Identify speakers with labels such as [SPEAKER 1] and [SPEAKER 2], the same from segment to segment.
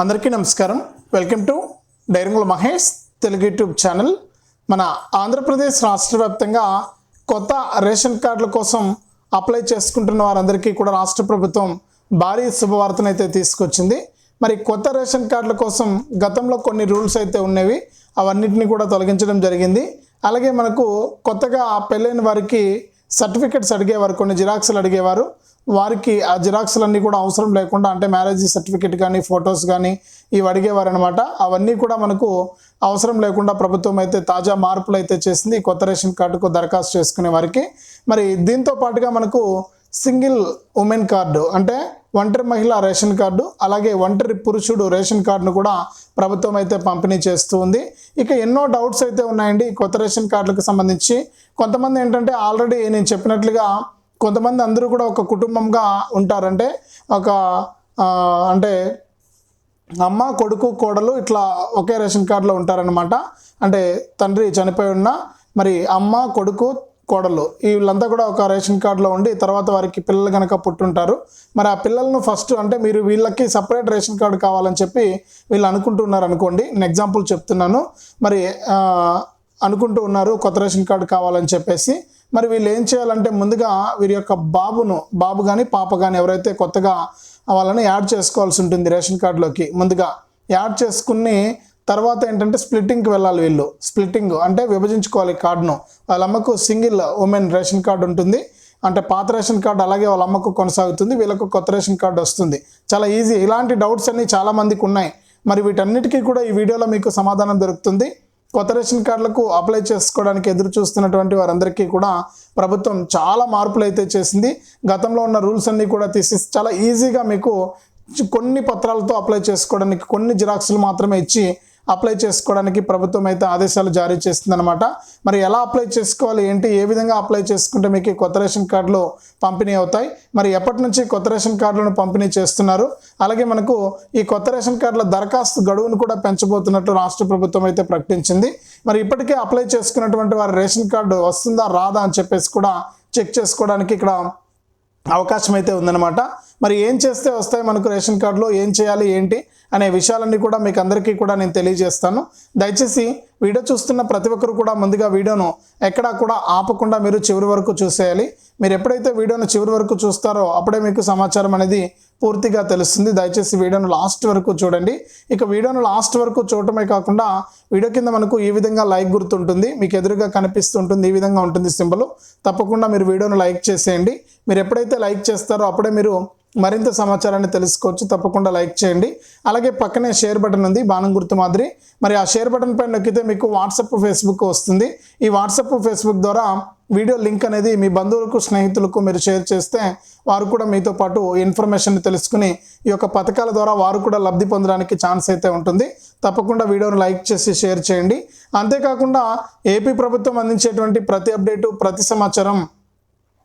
[SPEAKER 1] అందరికీ నమస్కారం. Welcome to Dairangula Mahesh Telugu YouTube channel మన ఆంధ్రప్రదేశ్ రాష్ట్ర వ్యాప్తంగా కొత్త రేషన్ కార్డుల కోసం అప్లై చేసుకుంటున్న వారందరికీ కూడా రాష్ట్ర ప్రభుత్వం భారీ శుభవార్తను అయితే తీసుకొచ్చింది. మరి కొత్త రేషన్ కార్డుల కోసం గతంలో కొన్ని రూల్స్ అయితే ఉన్నవి. అవన్నిటిని కూడా తొలగించడం జరిగింది. అలాగే మనకు కొత్తగా పెళ్ళైన వారికి సర్టిఫికెట్స్ అడిగేవారు కొన్ని జిరాక్స్లు అడిగేవారు. వారికి ఆ జిరాక్స్లన్నీ కూడా అవసరం లేకుండా అంటే మ్యారేజ్ సర్టిఫికేట్ కానీ ఫొటోస్ కానీ ఇవి అడిగేవారు అనమాట అవన్నీ కూడా మనకు అవసరం లేకుండా ప్రభుత్వం అయితే తాజా మార్పులు అయితే చేసింది. కొత్త రేషన్ కార్డుకు దరఖాస్తు చేసుకునే వారికి. మరి దీంతో పాటుగా మనకు సింగిల్ ఉమెన్ కార్డు అంటే ఒంటరి మహిళ రేషన్ కార్డు అలాగే ఒంటరి పురుషుడు రేషన్ కార్డును కూడా ప్రభుత్వం అయితే పంపిణీ చేస్తూ ఉంది. ఇక ఎన్నో డౌట్స్ అయితే ఉన్నాయండి కొత్త రేషన్ కార్డులకు సంబంధించి. కొంతమంది ఏంటంటే ఆల్రెడీ నేను చెప్పినట్లుగా కొంతమంది అందరూ కూడా ఒక కుటుంబంగా ఉంటారంటే ఒక అంటే అమ్మ కొడుకు కోడలు ఇట్లా ఒకే రేషన్ కార్డులో ఉంటారనమాట అంటే తండ్రి చనిపోయి ఉన్న మరి అమ్మ కొడుకు కోడలు వీళ్ళంతా కూడా ఒక రేషన్ కార్డులో ఉండి తర్వాత వారికి పిల్లలు కనుక పుట్టుంటారు. మరి ఆ పిల్లలను ఫస్ట్ అంటే మీరు వీళ్ళకి సపరేట్ రేషన్ కార్డు కావాలని చెప్పి వీళ్ళు అనుకుంటున్నారు అనుకోండి నేను ఎగ్జాంపుల్ చెప్తున్నాను. మరి అనుకుంటూ ఉన్నారు కొత్త రేషన్ కార్డు కావాలని చెప్పేసి. మరి వీళ్ళు ఏం చేయాలంటే ముందుగా వీరి యొక్క బాబును బాబు కానీ పాప కానీ ఎవరైతే కొత్తగా వాళ్ళని యాడ్ చేసుకోవాల్సి ఉంటుంది రేషన్ కార్డులోకి ముందుగా యాడ్ చేసుకుని తర్వాత ఏంటంటే స్ప్లిట్టింగ్కి వెళ్ళాలి వీళ్ళు. స్ప్లిట్టింగ్ అంటే విభజించుకోవాలి కార్డును. వాళ్ళ అమ్మకు సింగిల్ ఉమెన్ రేషన్ కార్డు ఉంటుంది. అంటే పాత రేషన్ కార్డు అలాగే వాళ్ళ అమ్మకు కొనసాగుతుంది. వీళ్ళకు కొత్త రేషన్ కార్డు వస్తుంది. చాలా ఈజీ. ఇలాంటి డౌట్స్ అన్ని చాలా మందికి ఉన్నాయి. మరి వీటన్నిటికీ కూడా ఈ వీడియోలో మీకు సమాధానం దొరుకుతుంది. కొత్త రేషన్ కార్డులకు అప్లై చేసుకోవడానికి ఎదురు చూస్తున్నటువంటి వారందరికీ కూడా ప్రభుత్వం చాలా మార్పులు అయితే చేసింది. గతంలో ఉన్న రూల్స్ అన్నీ కూడా తీసి చాలా ఈజీగా మీకు కొన్ని పత్రాలతో అప్లై చేసుకోవడానికి కొన్ని జిరాక్స్లు మాత్రమే ఇచ్చి అప్లై చేసుకోవడానికి ప్రభుత్వం అయితే ఆదేశాలు జారీ చేస్తుందన్నమాట. మరి ఎలా అప్లై చేసుకోవాలి? ఏంటి? ఏ విధంగా అప్లై చేసుకుంటే మీకు కొత్త రేషన్ కార్డులు పంపిణీ అవుతాయి? మరి ఎప్పటి నుంచి కొత్త రేషన్ కార్డులను పంపిణీ చేస్తున్నారు? అలాగే మనకు ఈ కొత్త రేషన్ కార్డుల దరఖాస్తు గడువును కూడా పెంచబోతున్నట్టు రాష్ట్ర ప్రభుత్వం అయితే ప్రకటించింది. మరి ఇప్పటికే అప్లై చేసుకున్నటువంటి వారి రేషన్ కార్డు వస్తుందా రాదా అని చెప్పేసి కూడా చెక్ చేసుకోవడానికి ఇక్కడ అవకాశం అయితే ఉందన్నమాట. మరి ఏం చేస్తే వస్తాయి మనకు రేషన్ కార్డులో? ఏం చేయాలి? ఏంటి? అనే విషయాలన్నీ కూడా మీకు అందరికీ కూడా నేను తెలియజేస్తాను. దయచేసి వీడియో చూస్తున్న ప్రతి ఒక్కరు కూడా ముందుగా వీడియోను ఎక్కడా కూడా ఆపకుండా మీరు చివరి వరకు చూసేయాలి. మీరు ఎప్పుడైతే వీడియోను చివరి వరకు చూస్తారో అప్పుడే మీకు సమాచారం అనేది పూర్తిగా తెలుస్తుంది. దయచేసి వీడియోను లాస్ట్ వరకు చూడండి. ఇక వీడియోను లాస్ట్ వరకు చూడటమే కాకుండా వీడియో కింద మనకు ఈ విధంగా లైక్ గుర్తుంటుంది. మీకు ఎదురుగా కనిపిస్తుంటుంది. ఈ విధంగా ఉంటుంది సింబల్. తప్పకుండా మీరు వీడియోను లైక్ చేసేయండి. మీరు ఎప్పుడైతే లైక్ చేస్తారో అప్పుడే మీరు మరింత సమాచారాన్ని తెలుసుకోవచ్చు. తప్పకుండా లైక్ చేయండి. అలాగే పక్కనే షేర్ బటన్ ఉంది బాణం గుర్తు మాదిరి. మరి ఆ షేర్ బటన్ పైన నొక్కితే మీకు వాట్సప్ ఫేస్బుక్ వస్తుంది. ఈ వాట్సప్ ఫేస్బుక్ ద్వారా వీడియో లింక్ అనేది మీ బంధువులకు స్నేహితులకు మీరు షేర్ చేస్తే వారు కూడా మీతో పాటు ఇన్ఫర్మేషన్ తెలుసుకుని ఈ యొక్క పథకాల ద్వారా వారు కూడా లబ్ధి పొందడానికి ఛాన్స్ అయితే ఉంటుంది. తప్పకుండా వీడియోను లైక్ చేసి షేర్ చేయండి. అంతేకాకుండా ఏపీ ప్రభుత్వం అందించేటువంటి ప్రతి అప్డేటు ప్రతి సమాచారం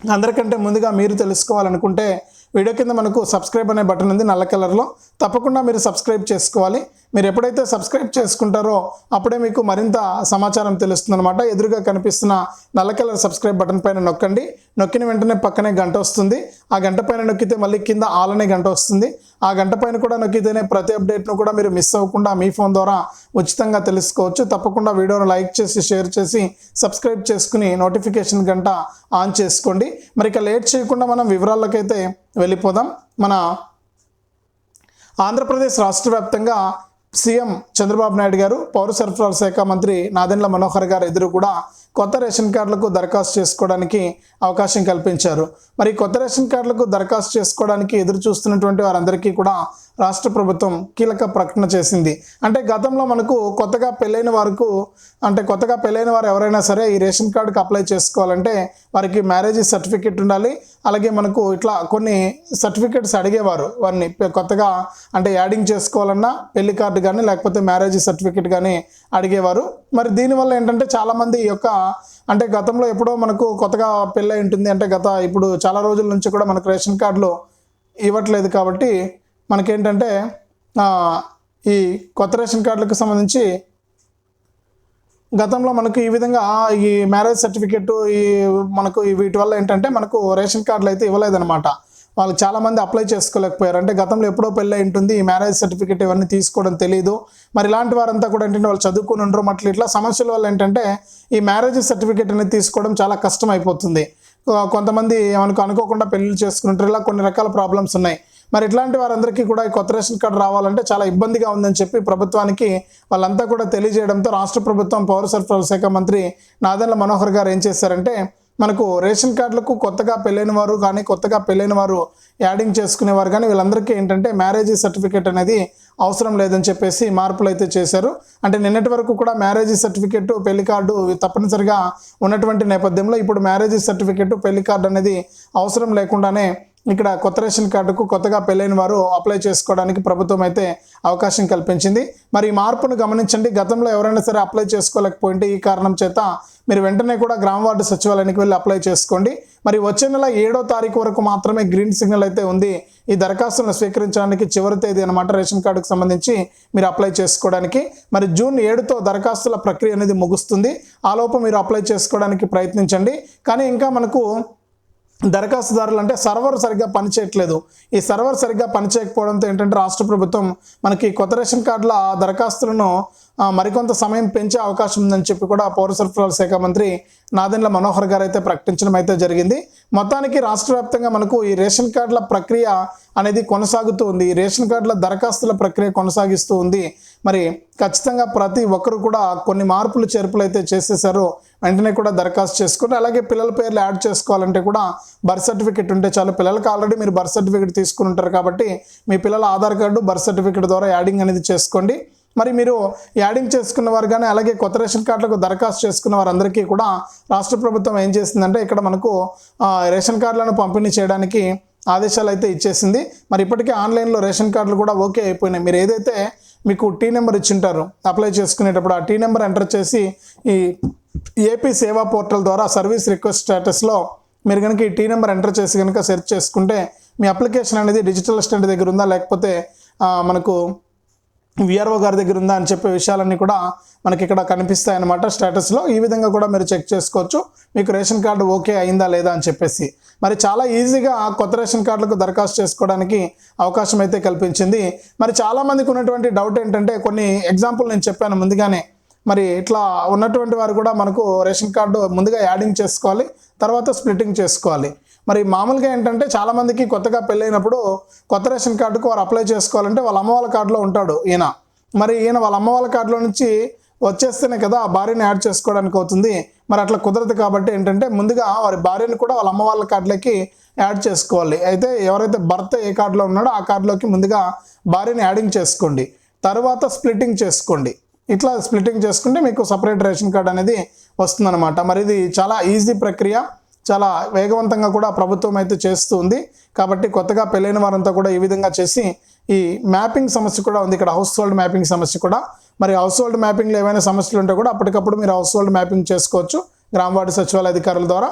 [SPEAKER 1] అందరికంటే ముందుగా మీరు తెలుసుకోవాలనుకుంటే వీడియో కింద మనకు సబ్స్క్రైబ్ అనే బటన్ ఉంది నల్ల కలర్లో. తప్పకుండా మీరు సబ్స్క్రైబ్ చేసుకోవాలి. మీరు ఎప్పుడైతే సబ్స్క్రైబ్ చేసుకుంటారో అప్పుడే మీకు మరింత సమాచారం తెలుస్తుందన్నమాట. ఎదురుగా కనిపిస్తున్న నల్ల కలర్ సబ్స్క్రైబ్ బటన్ పైన నొక్కండి. నొక్కిన వెంటనే పక్కనే గంట వస్తుంది. ఆ గంట పైన నొక్కితే మళ్ళీ కింద ఆల్ అనే గంట వస్తుంది. ఆ గంట పైన కూడా నొక్కితేనే ప్రతి అప్డేట్ను కూడా మీరు మిస్ అవ్వకుండా మీ ఫోన్ ద్వారా ఉచితంగా తెలుసుకోవచ్చు. తప్పకుండా వీడియోను లైక్ చేసి షేర్ చేసి సబ్స్క్రైబ్ చేసుకుని నోటిఫికేషన్ గంట ఆన్ చేసుకోండి. మరి ఇక లేట్ చేయకుండా మనం వివరాలకైతే వెళ్ళిపోదాం. మన ఆంధ్రప్రదేశ్ రాష్ట్ర వ్యాప్తంగా సీఎం చంద్రబాబు నాయుడు గారు పౌర సరఫరాల శాఖ మంత్రి నాదెండ్ల మనోహర్ గారు ఎదురు కూడా కొత్త రేషన్ కార్డులకు దరఖాస్తు చేసుకోవడానికి అవకాశం కల్పించారు. మరి కొత్త రేషన్ కార్డులకు దరఖాస్తు చేసుకోవడానికి ఎదురు చూస్తున్నటువంటి వారందరికీ కూడా రాష్ట్ర ప్రభుత్వం కీలక ప్రకటన చేసింది. అంటే గతంలో మనకు కొత్తగా పెళ్ళైన వారికి అంటే కొత్తగా పెళ్ళైన వారు ఎవరైనా సరే ఈ రేషన్ కార్డుకి అప్లై చేసుకోవాలంటే వారికి మ్యారేజ్ సర్టిఫికెట్ ఉండాలి. అలాగే మనకు ఇట్లా కొన్ని సర్టిఫికెట్స్ అడిగేవారు వారిని. కొత్తగా అంటే యాడింగ్ చేసుకోవాలన్నా పెళ్ళి కార్డు కానీ లేకపోతే మ్యారేజ్ సర్టిఫికెట్ కానీ అడిగేవారు. మరి దీనివల్ల ఏంటంటే చాలామంది ఈ యొక్క అంటే గతంలో ఎప్పుడో మనకు కొత్తగా పెళ్ళి ఉంటుంది. అంటే గత ఇప్పుడు చాలా రోజుల నుంచి కూడా మనకు రేషన్ కార్డులు ఇవ్వట్లేదు కాబట్టి మనకేంటంటే ఈ కొత్త రేషన్ కార్డులకు సంబంధించి గతంలో మనకు ఈ విధంగా ఈ మ్యారేజ్ సర్టిఫికెట్ ఈ మనకు వీటి వల్ల ఏంటంటే మనకు రేషన్ కార్డులు అయితే ఇవ్వలేదన్నమాట. వాళ్ళు చాలామంది అప్లై చేసుకోలేకపోయారు. అంటే గతంలో ఎప్పుడో పెళ్ళి అయి ఉంటుంది ఈ మ్యారేజ్ సర్టిఫికేట్ ఇవన్నీ తీసుకోవడం తెలియదు మరి ఇలాంటి వారంతా కూడా ఏంటంటే వాళ్ళు చదువుకుని ఉండరు. మట్ల ఇట్లా సమస్యల వల్ల ఏంటంటే ఈ మ్యారేజ్ సర్టిఫికేట్ అనేది తీసుకోవడం చాలా కష్టం అయిపోతుంది కొంతమంది మనకు అనుకోకుండా పెళ్ళిళ్ళు చేసుకుంటారు. ఇలా కొన్ని రకాల ప్రాబ్లమ్స్ ఉన్నాయి. మరి ఇట్లాంటి వారందరికీ కూడా కొత్త రేషన్ కార్డు రావాలంటే చాలా ఇబ్బందిగా ఉందని చెప్పి ప్రభుత్వానికి వాళ్ళంతా కూడా తెలియజేయడంతో రాష్ట్ర ప్రభుత్వం పౌర సరఫరాల శాఖ మంత్రి నాదెండ్ల మనోహర్ గారు ఏం చేశారంటే మనకు రేషన్ కార్డులకు కొత్తగా పెళ్ళైన వారు కానీ కొత్తగా పెళ్ళైన వారు యాడింగ్ చేసుకునేవారు కానీ వీళ్ళందరికీ ఏంటంటే మ్యారేజ్ సర్టిఫికేట్ అనేది అవసరం లేదని చెప్పేసి మార్పులు అయితే చేశారు. అంటే నిన్నటి వరకు కూడా మ్యారేజ్ సర్టిఫికేట్ పెళ్ళి కార్డు తప్పనిసరిగా ఉన్నటువంటి నేపథ్యంలో ఇప్పుడు మ్యారేజ్ సర్టిఫికేట్ పెళ్ళి కార్డు అనేది అవసరం లేకుండానే ఇక్కడ కొత్త రేషన్ కార్డుకు కొత్తగా పెళ్ళైన వారు అప్లై చేసుకోవడానికి ప్రభుత్వం అయితే అవకాశం కల్పించింది. మరి ఈ మార్పును గమనించండి. గతంలో ఎవరైనా సరే అప్లై చేసుకోలేకపోయింటే ఈ కారణం చేత మీరు వెంటనే కూడా గ్రామ వార్డు సచివాలయానికి వెళ్ళి అప్లై చేసుకోండి. మరి వచ్చే నెల ఏడో తారీఖు వరకు మాత్రమే గ్రీన్ సిగ్నల్ అయితే ఉంది. ఈ దరఖాస్తులను స్వీకరించడానికి చివరి తేదీ అనమాట రేషన్ కార్డుకు సంబంధించి మీరు అప్లై చేసుకోవడానికి. మరి జూన్ ఏడుతో దరఖాస్తుల ప్రక్రియ అనేది ముగుస్తుంది. ఆలోపు మీరు అప్లై చేసుకోవడానికి ప్రయత్నించండి. కానీ ఇంకా మనకు దరఖాస్తుదారులు అంటే సర్వర్ సరిగ్గా పనిచేయట్లేదు. ఈ సర్వర్ సరిగ్గా పనిచేయకపోవడంతో ఏంటంటే రాష్ట్ర ప్రభుత్వం మనకి కొత్త రేషన్ కార్డుల దరఖాస్తులను మరికొంత సమయం పెంచే అవకాశం ఉందని చెప్పి కూడా పౌర సరఫరాల శాఖ మంత్రి నాదెండ్ల మనోహర్ గారు అయితే ప్రకటించడం అయితే జరిగింది. మొత్తానికి రాష్ట్ర వ్యాప్తంగా మనకు ఈ రేషన్ కార్డుల ప్రక్రియ అనేది కొనసాగుతూ ఉంది. రేషన్ కార్డుల దరఖాస్తుల ప్రక్రియ కొనసాగిస్తూ ఉంది. మరి ఖచ్చితంగా ప్రతి ఒక్కరు కూడా కొన్ని మార్పులు చేర్పులు అయితే చేసేసారు వెంటనే కూడా దరఖాస్తు చేసుకుని అలాగే పిల్లల పేర్లు యాడ్ చేసుకోవాలంటే కూడా బర్త్ సర్టిఫికేట్ ఉంటే చాలు. పిల్లలకి ఆల్రెడీ మీరు బర్త్ సర్టిఫికేట్ తీసుకుని ఉంటారు కాబట్టి మీ పిల్లల ఆధార్ కార్డు బర్త్ సర్టిఫికేట్ ద్వారా యాడింగ్ అనేది చేసుకోండి. మరి మీరు యాడింగ్ చేసుకున్న వారు కానీ అలాగే కొత్త రేషన్ కార్డులకు దరఖాస్తు చేసుకున్న వారందరికీ కూడా రాష్ట్ర ప్రభుత్వం ఏం చేసిందంటే ఇక్కడ మనకు రేషన్ కార్డులను పంపిణీ చేయడానికి ఆదేశాలు అయితే ఇచ్చేసింది. మరి ఇప్పటికే ఆన్లైన్లో రేషన్ కార్డులు కూడా ఓకే అయిపోయినాయి. మీరు ఏదైతే మీకు టీ నెంబర్ ఇచ్చింటారు అప్లై చేసుకునేటప్పుడు ఆ టీ నెంబర్ ఎంటర్ చేసి ఈ ఏపీ సేవా పోర్టల్ ద్వారా సర్వీస్ రిక్వెస్ట్ స్టేటస్లో మీరు కనుక ఈ టీ నెంబర్ ఎంటర్ చేసి కనుక సెర్చ్ చేసుకుంటే మీ అప్లికేషన్ అనేది డిజిటల్ అసిస్టెంట్ దగ్గర ఉందా? లేకపోతే మనకు విఆర్ఓ గారి దగ్గర ఉందా అని చెప్పే విషయాలన్నీ కూడా మనకి ఇక్కడ కనిపిస్తాయి అనమాట స్టేటస్లో. ఈ విధంగా కూడా మీరు చెక్ చేసుకోవచ్చు. మీకు రేషన్ కార్డు ఓకే అయిందా లేదా అని చెప్పేసి. మరి చాలా ఈజీగా కొత్త రేషన్ కార్డులకు దరఖాస్తు చేసుకోవడానికి అవకాశం అయితే కల్పించింది. మరి చాలామందికి ఉన్నటువంటి డౌట్ ఏంటంటే కొన్ని ఎగ్జాంపుల్ నేను చెప్పాను ముందుగానే. మరి ఇట్లా ఉన్నటువంటి వారు కూడా మనకు రేషన్ కార్డు ముందుగా యాడింగ్ చేసుకోవాలి తర్వాత స్ప్లిట్టింగ్ చేసుకోవాలి. మరి మామూలుగా ఏంటంటే చాలామందికి కొత్తగా పెళ్ళైనప్పుడు కొత్త రేషన్ కార్డుకు వారు అప్లై చేసుకోవాలంటే వాళ్ళ అమ్మ వాళ్ళ కార్డులో ఉంటాడు ఈయన. మరి ఈయన వాళ్ళ అమ్మ వాళ్ళ కార్డులో నుంచి వచ్చేస్తేనే కదా ఆ భార్యని యాడ్ చేసుకోవడానికి అవుతుంది. మరి అట్లా కుదరదు కాబట్టి ఏంటంటే ముందుగా వారి భార్యను కూడా వాళ్ళ అమ్మ వాళ్ళ కార్డులకి యాడ్ చేసుకోవాలి. అయితే ఎవరైతే భర్త ఏ కార్డులో ఉన్నాడో ఆ కార్డులోకి ముందుగా భార్యని యాడింగ్ చేసుకోండి. తర్వాత స్ప్లిట్టింగ్ చేసుకోండి. ఇట్లా స్ప్లిట్టింగ్ చేసుకుంటే మీకు సపరేట్ రేషన్ కార్డ్ అనేది వస్తుందన్నమాట. మరి ఇది చాలా ఈజీ ప్రక్రియ. చాలా వేగవంతంగా కూడా ప్రభుత్వం అయితే చేస్తూ ఉంది. కాబట్టి కొత్తగా పెళ్ళైన వారంతా కూడా ఈ విధంగా చేసి ఈ మ్యాపింగ్ సమస్య కూడా ఉంది. ఇక్కడ హౌస్ హోల్డ్ మ్యాపింగ్ సమస్య కూడా. మరి హౌస్ హోల్డ్ మ్యాపింగ్లో ఏమైనా సమస్యలు ఉంటే కూడా అప్పటికప్పుడు మీరు హౌస్ హోల్డ్ మ్యాపింగ్ చేసుకోవచ్చు. గ్రామ వార్డు సచివాలయ అధికారుల ద్వారా.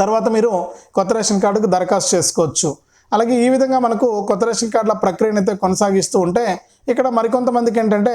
[SPEAKER 1] తర్వాత మీరు కొత్త రేషన్ కార్డుకు దరఖాస్తు చేసుకోవచ్చు. అలాగే ఈ విధంగా మనకు కొత్త రేషన్ కార్డుల ప్రక్రియను అయితే కొనసాగిస్తూ ఉంటే ఇక్కడ మరికొంతమందికి ఏంటంటే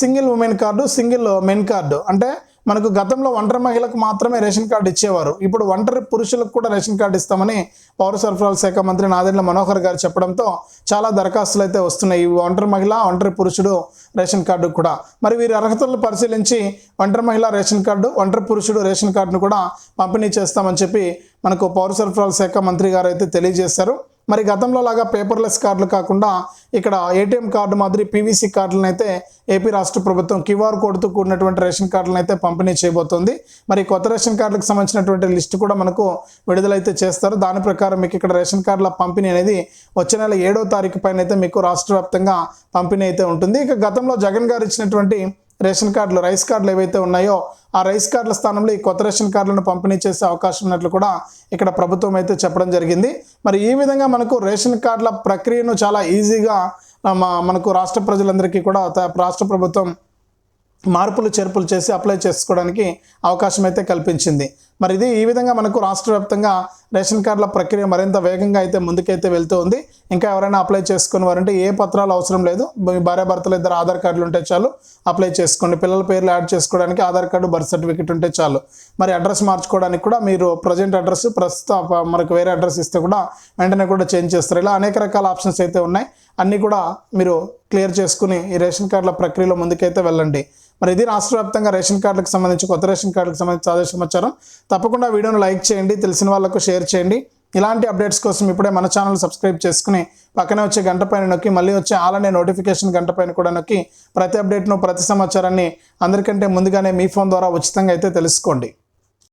[SPEAKER 1] single women card single men card. అంటే మనకు గతంలో ఒంటరి మహిళకు మాత్రమే రేషన్ కార్డు ఇచ్చేవారు. ఇప్పుడు ఒంటరి పురుషులకు కూడా రేషన్ కార్డు ఇస్తామని పౌర సరఫరాల శాఖ మంత్రి నాదెండ్ల మనోహర్ గారు చెప్పడంతో చాలా దరఖాస్తులు అయితే వస్తున్నాయి. ఒంటరి మహిళ ఒంటరి పురుషుడు రేషన్ కార్డు కూడా. మరి వీరి అర్హతలను పరిశీలించి ఒంటరి మహిళ రేషన్ కార్డు ఒంటరి పురుషుడు రేషన్ కార్డును కూడా పంపిణీ చేస్తామని చెప్పి మనకు పౌర సరఫరాల శాఖ మంత్రి గారు అయితే తెలియజేశారు. మరి గతంలో లాగా పేపర్లెస్ కార్డులు కాకుండా ఇక్కడ ఏటీఎం కార్డు మాదిరి పీవీసీ కార్డులను అయితే ఏపీ రాష్ట్ర ప్రభుత్వం క్యూఆర్ కోడ్తో కూడినటువంటి రేషన్ కార్డులను అయితే పంపిణీ చేయబోతోంది. మరి కొత్త రేషన్ కార్డులకు సంబంధించినటువంటి లిస్టు కూడా మనకు విడుదలైతే చేస్తారు. దాని ప్రకారం మీకు ఇక్కడ రేషన్ కార్డుల పంపిణీ అనేది వచ్చే నెల ఏడో తారీఖు పైన అయితే మీకు రాష్ట్ర వ్యాప్తంగా పంపిణీ అయితే ఉంటుంది. ఇక గతంలో జగన్ గారు ఇచ్చినటువంటి రేషన్ కార్డులు రైస్ కార్డులు ఏవైతే ఉన్నాయో ఆ రైస్ కార్డుల స్థానంలో ఈ కొత్త రేషన్ కార్డులను పంపిణీ చేసే అవకాశం ఉన్నట్లు కూడా ఇక్కడ ప్రభుత్వం అయితే చెప్పడం జరిగింది. మరి ఈ విధంగా మనకు రేషన్ కార్డుల ప్రక్రియను చాలా ఈజీగా మా మనకు రాష్ట్ర ప్రజలందరికీ కూడా త- రాష్ట్ర ప్రభుత్వం మార్పులు చేర్పులు చేసి అప్లై చేసుకోవడానికి అవకాశం అయితే కల్పించింది. మరి ఇది ఈ విధంగా మనకు రాష్ట్ర వ్యాప్తంగా రేషన్ కార్డుల ప్రక్రియ మరింత వేగంగా అయితే ముందుకైతే వెళ్తూ ఉంది. ఇంకా ఎవరైనా అప్లై చేసుకుని వారంటే ఏ పత్రాలు అవసరం లేదు. మీ భార్యాభర్తలు ఇద్దరు ఆధార్ కార్డులు ఉంటే చాలు అప్లై చేసుకోండి. పిల్లల పేర్లు యాడ్ చేసుకోవడానికి ఆధార్ కార్డు బర్త్ సర్టిఫికేట్ ఉంటే చాలు. మరి అడ్రస్ మార్చుకోవడానికి కూడా మీరు ప్రజెంట్ అడ్రస్ ప్రస్తుత మనకు వేరే అడ్రస్ ఇస్తే కూడా వెంటనే కూడా చేంజ్ చేస్తారు. ఇలా అనేక రకాల ఆప్షన్స్ అయితే ఉన్నాయి. అన్నీ కూడా మీరు క్లియర్ చేసుకుని ఈ రేషన్ కార్డుల ప్రక్రియలో ముందుకైతే వెళ్ళండి. మరి ఇది రాష్ట్ర వ్యాప్తంగా రేషన్ కార్డులకు సంబంధించి కొత్త రేషన్ కార్డులకు సంబంధించి తాజా సమాచారం. తప్పకుండా వీడియోను లైక్ చేయండి తెలిసిన వాళ్ళకు షేర్ చేయండి. ఇలాంటి అప్డేట్స్ కోసం ఇప్పుడే మన ఛానల్ సబ్స్క్రైబ్ చేసుకుని పక్కనే వచ్చే గంట పైన నొక్కి మళ్ళీ వచ్చే ఆలనే నోటిఫికేషన్ గంట పైన కూడా నొక్కి ప్రతి అప్డేట్ను ప్రతి సమాచారాన్ని అందరికంటే ముందుగానే మీ ఫోన్ ద్వారా ఉచితంగా అయితే తెలుసుకోండి.